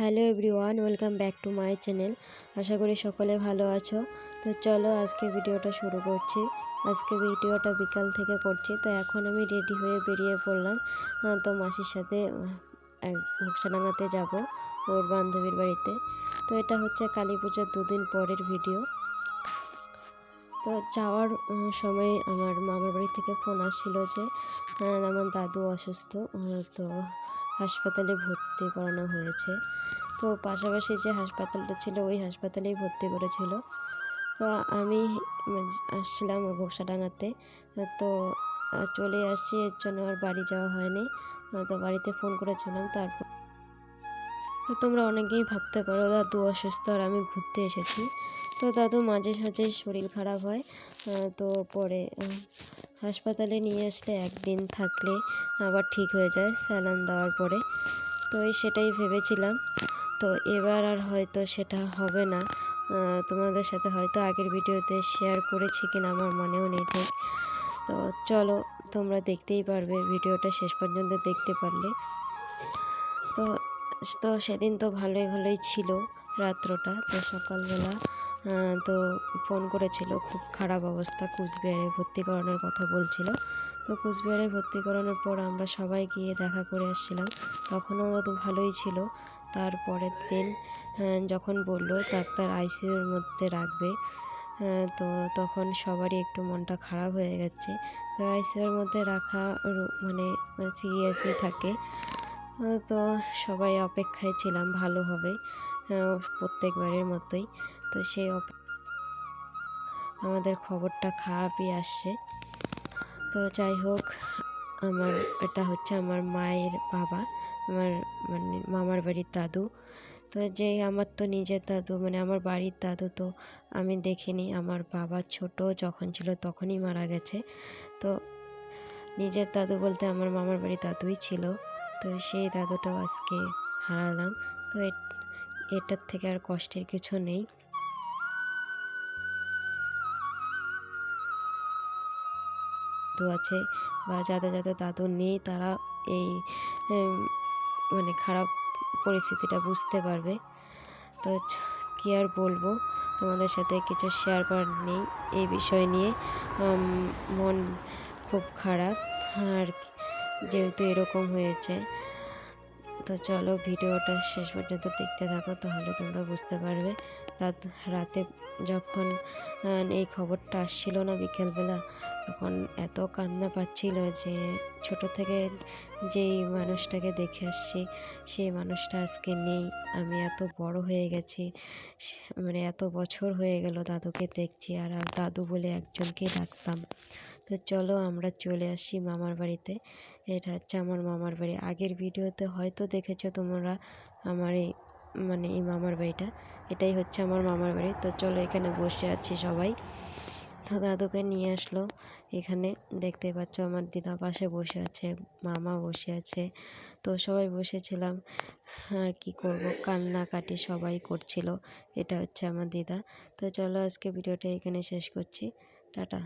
Hello everyone, welcome back to my channel. আশা করি সকলে ভালো আছো। তো চলো আজকে ভিডিওটা শুরু করছি। আজকে ভিডিওটা বিকাল থেকে করছি, তো এখন আমি রেডি হয়ে বেরিয়ে পড়লাম। তো মাসির সাথে ঘোকসাডাঙ্গাতে যাব ওর বান্ধবীর বাড়িতে। তো এটা হচ্ছে কালী পুজোর দুদিন পরের ভিডিও। তো যাওয়ার সময় আমার মামার বাড়ি থেকে ফোন আসছিল যে আমার দাদু অসুস্থ তো হাসপাতালে ভর্তি করানো হয়েছে। তো পাশাপাশি যে হাসপাতালটা ছিল, ওই হাসপাতালেই ভর্তি করেছিল। তো আমি আসছিলাম ঘোষাডাঙ্গাতে। তো চলে আসছি, এর জন্য আর বাড়ি যাওয়া হয়নি। তো বাড়িতে ফোন করেছিলাম, তারপর তো তোমরা অনেকেই ভাবতে পারো, দাদু অসুস্থ আর আমি ঘুরতে এসেছি। তো দাদু মাঝে সাঝে শরীর খারাপ হয়, তো পরে হাসপাতালে নিয়ে আসলে একদিন থাকলে আবার ঠিক হয়ে যায়, স্যালান দেওয়ার পরে। তো সেটাই ভেবেছিলাম। তো এবার আর হয়তো সেটা হবে না। তোমাদের সাথে হয়তো আগের ভিডিওতে শেয়ার করেছি কিনা আমার মনেও নেই ঠিক। তো চলো, তোমরা দেখতেই পারবে ভিডিওটা শেষ পর্যন্ত দেখতে পারলে। তো তো সেদিন তো ভালোই ভালোই ছিল রাত্রটা, তো সকালবেলা তো ফোন করেছিল, খুব খারাপ অবস্থা, কুচবিহারে ভর্তি করানোর কথা বলছিল। তো কুচবিহারে ভর্তি করানোর পর আমরা সবাই গিয়ে দেখা করে আসছিলাম। তখনও তো ভালোই ছিল। তারপরের দিন যখন বলল ডাক্তার আইসিইউর মধ্যে রাখবে তো তখন সবারই একটু মনটা খারাপ হয়ে গেছে। তো আইসিইউর মধ্যে রাখা মানে সিরিয়াসই থাকে। তো সবাই অপেক্ষায় ছিলাম, ভালো হবে প্রত্যেকবারের মতোই। তো সেই আমাদের খবরটা খারাপই আসছে। তো যাই হোক আমার, এটা হচ্ছে আমার মায়ের বাবা, আমার মানে মামার বাড়ির দাদু। তো যে আমার তো নিজের দাদু মানে আমার বাড়ির দাদু তো আমি দেখিনি। আমার বাবা ছোট যখন ছিল তখনই মারা গেছে। তো নিজের দাদু বলতে আমার মামার বাড়ির দাদুই ছিল। তো সেই দাদুটাও আজকে হারালাম। তো এটার থেকে আর কষ্টের কিছু নেই। দাদু আছে বা যাদের যাদের দাদু নেই তারা এই মানে খারাপ পরিস্থিতিটা বুঝতে পারবে। তো কি আর বলব? তোমাদের সাথে কিছু শেয়ার করার নেই এই বিষয় নিয়ে। মন খুব খারাপ। আর যেহেতু এরকম হয়েছে তো চলো ভিডিওটা শেষ পর্যন্ত দেখতে থাকো, তাহলে তোমরা বুঝতে পারবে। রাত, রাতে যখন এই খবরটা আসছিল না বিকেলবেলা, তখন এত কান্না পাচ্ছিল যে, ছোট থেকে যেই মানুষটাকে দেখে আসছি, সেই মানুষটা আজকে নেই। আমি এত বড় হয়ে গেছি মানে এত বছর হয়ে গেল দাদুকে দেখছি আর দাদু বলে একজনকেই ডাকতাম। তো চলো আমরা চলে আসি মামার বাড়িতে। এটা হচ্ছে আমার মামার বাড়ি। আগের ভিডিওতে হয়তো দেখেছ তোমরা আমার এই মানে এই মামার বাড়িটা। এটাই হচ্ছে আমার মামার বাড়ি। তো চলো এখানে বসে আছি সবাই। তো দাদুকে নিয়ে আসলো। এখানে দেখতে পাচ্ছ আমার দিদা পাশে বসে আছে, মামা বসে আছে। তো সবাই বসেছিলাম। আর কি করব? কান্নাকাটি সবাই করছিল। এটা হচ্ছে আমার দিদা। তো চলো আজকে ভিডিওটা এখানে শেষ করছি। টাটা।